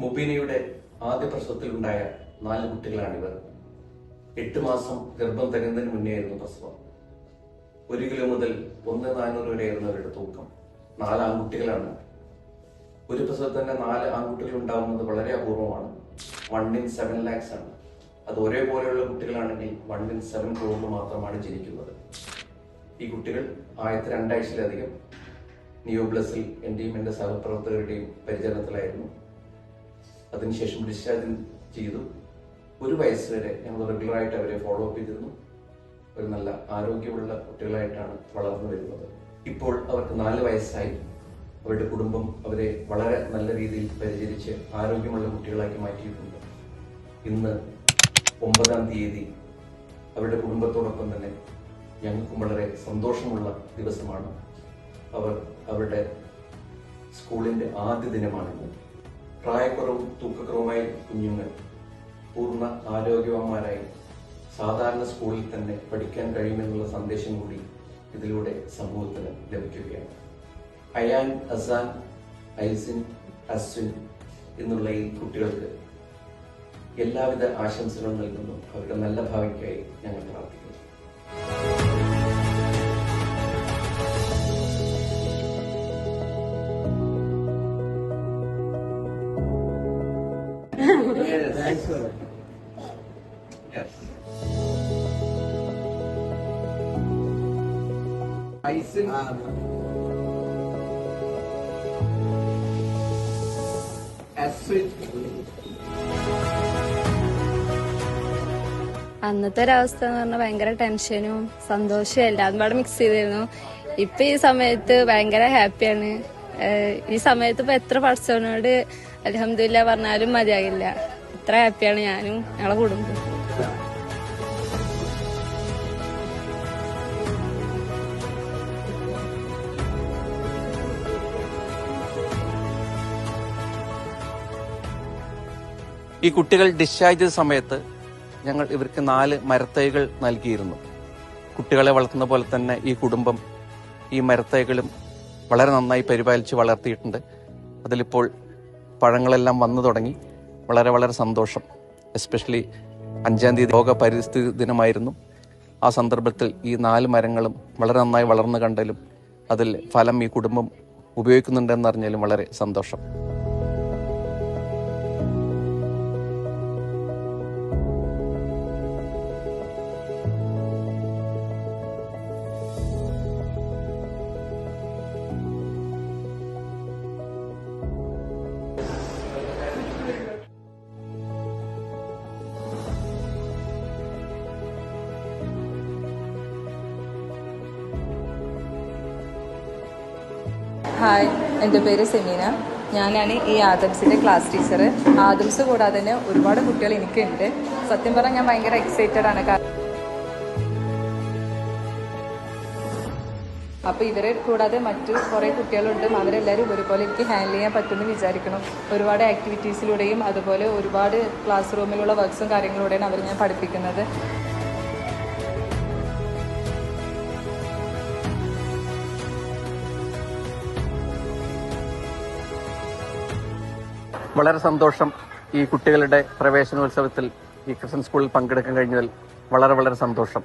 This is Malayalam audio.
മുബീനയുടെ ആദ്യ പ്രസവത്തിലുണ്ടായ നാല് കുട്ടികളാണിവർ. എട്ട് മാസം ഗർഭം തരുന്നതിന് മുന്നേ ആയിരുന്നു പ്രസവം. ഒരു കിലോ മുതൽ ഒന്ന് നാനൂറ് വരെ ആയിരുന്നു അവരുടെ തൂക്കം. നാല് ആൺകുട്ടികളാണ്. ഒരു പ്രസവത്തിൽ തന്നെ നാല് ആൺകുട്ടികൾ ഉണ്ടാവുന്നത് വളരെ അപൂർവമാണ്. വൺ ഇൻ സെവൻ ലാക്സ് ആണ്. അത് ഒരേപോലെയുള്ള കുട്ടികളാണെങ്കിൽ വൺ ഇൻ സെവൻ ക്രോറിന് മാത്രമാണ് ജനിക്കുന്നത്. ഈ കുട്ടികൾ ആയിരത്തി രണ്ടാഴ്ചയിലധികം നിയോബ്ലസിൽ എന്റെയും എന്റെ സഹപ്രവർത്തകരുടെയും പരിചരണത്തിലായിരുന്നു. അതിനുശേഷം ഡിസ്ചാർജ് ചെയ്തു. ഒരു വയസ്സ് വരെ ഞങ്ങൾ റെഗുലറായിട്ട് അവരെ ഫോളോ അപ്പ് ചെയ്തിരുന്നു. ഒരു നല്ല ആരോഗ്യമുള്ള കുട്ടികളായിട്ടാണ് വളർന്നു വരുന്നത്. ഇപ്പോൾ അവർക്ക് നാല് വയസ്സായി. അവരുടെ കുടുംബം അവരെ വളരെ നല്ല രീതിയിൽ പരിചരിച്ച് ആരോഗ്യമുള്ള കുട്ടികളാക്കി മാറ്റിയിട്ടുണ്ട്. ഇന്ന് ഒമ്പതാം തീയതി അവരുടെ കുടുംബത്തോടൊപ്പം തന്നെ ഞങ്ങൾക്കും വളരെ സന്തോഷമുള്ള ദിവസമാണ്. അവർ അവരുടെ സ്കൂളിന്റെ ആദ്യ ദിനമാണിന്ന്. പ്രായക്കുറവും തൂക്കക്കുറവുമായ കുഞ്ഞുങ്ങൾ പൂർണ ആരോഗ്യവാന്മാരായി സാധാരണ സ്കൂളിൽ തന്നെ പഠിക്കാൻ കഴിയുമെന്നുള്ള സന്ദേശം കൂടി ഇതിലൂടെ സമൂഹത്തിന് ലഭിക്കുകയാണ്. അയാൻ അസാൻ ഐസിൻ അസ്വിൻ എന്നുള്ള ഈ കുട്ടികൾക്ക് എല്ലാവിധ ആശംസകളും നൽകുന്നു. അവരുടെ നല്ല ഭാവിക്കായി ഞങ്ങൾ പ്രാർത്ഥിക്കുന്നു. Thanks for അസ്വിൻ അന്നത്തെ ഒരവസ്ഥ എന്ന് പറഞ്ഞാൽ ഭയങ്കര ടെൻഷനും സന്തോഷവും എല്ലാം പാടെ മിക്സ് ചെയ്തിരുന്നു. ഇപ്പൊ ഈ സമയത്ത് ഭയങ്കര ഹാപ്പിയാണ്. ഈ സമയത്ത് ഇപ്പൊ എത്ര പഠിച്ചവനോട് അലഹമില്ല പറഞ്ഞാലും മതിയാകില്ല. ഇത്ര ഹാപ്പിയാണ് ഞാനും ഞങ്ങളെ കുടുംബം ഈ കുട്ടികൾ ഡിസ്ചാർജ് ചെയ്ത സമയത്ത് ഞങ്ങൾ ഇവർക്ക് നാല് മരത്തൈകൾ നൽകിയിരുന്നു. കുട്ടികളെ വളർത്തുന്ന പോലെ തന്നെ ഈ കുടുംബം ഈ മരത്തൈകളും വളരെ നന്നായി പരിപാലിച്ച് വളർത്തിയിട്ടുണ്ട്. അതിലിപ്പോൾ പഴങ്ങളെല്ലാം വന്നു തുടങ്ങി. വളരെ വളരെ സന്തോഷം. എസ്പെഷ്യലി അഞ്ചാം തീയതി ലോക പരിസ്ഥിതി ദിനമായിരുന്നു. ആ സന്ദർഭത്തിൽ ഈ നാല് മരങ്ങളും വളരെ നന്നായി വളർന്നു കണ്ടതിലും അതിൽ ഫലം ഈ കുടുംബം ഉപയോഗിക്കുന്നുണ്ടെന്നറിഞ്ഞാലും വളരെ സന്തോഷം. ഹായ് എന്റെ പേര് സെമീന. ഞാനാണ് ഈ ആദംസിന്റെ ക്ലാസ് ടീച്ചർ. ആദംസ് കൂടാതെ തന്നെ ഒരുപാട് കുട്ടികൾ എനിക്കുണ്ട്. സത്യം പറഞ്ഞാൽ ഞാൻ ഭയങ്കര എക്സൈറ്റഡ് ആണ്. കാരണം അപ്പോൾ ഇവരെ കൂടാതെ മറ്റു കുറേ കുട്ടികളുണ്ട്. അവരെല്ലാവരും ഒരുപോലെ എനിക്ക് ഹാൻഡിൽ ചെയ്യാൻ പറ്റുമെന്ന് വിചാരിക്കണം ഒരുപാട് ആക്ടിവിറ്റീസിലൂടെയും അതുപോലെ ഒരുപാട് ക്ലാസ് റൂമിലുള്ള വർക്ക്സും കാര്യങ്ങളിലൂടെയാണ് അവർ ഞാൻ പഠിപ്പിക്കുന്നത്. വളരെ സന്തോഷം ഈ കുട്ടികളുടെ പ്രവേശനോത്സവത്തിൽ ഈ ക്രിസ്ത്യൻ സ്കൂളിൽ പങ്കെടുക്കാൻ കഴിഞ്ഞതിൽ വളരെ വളരെ സന്തോഷം.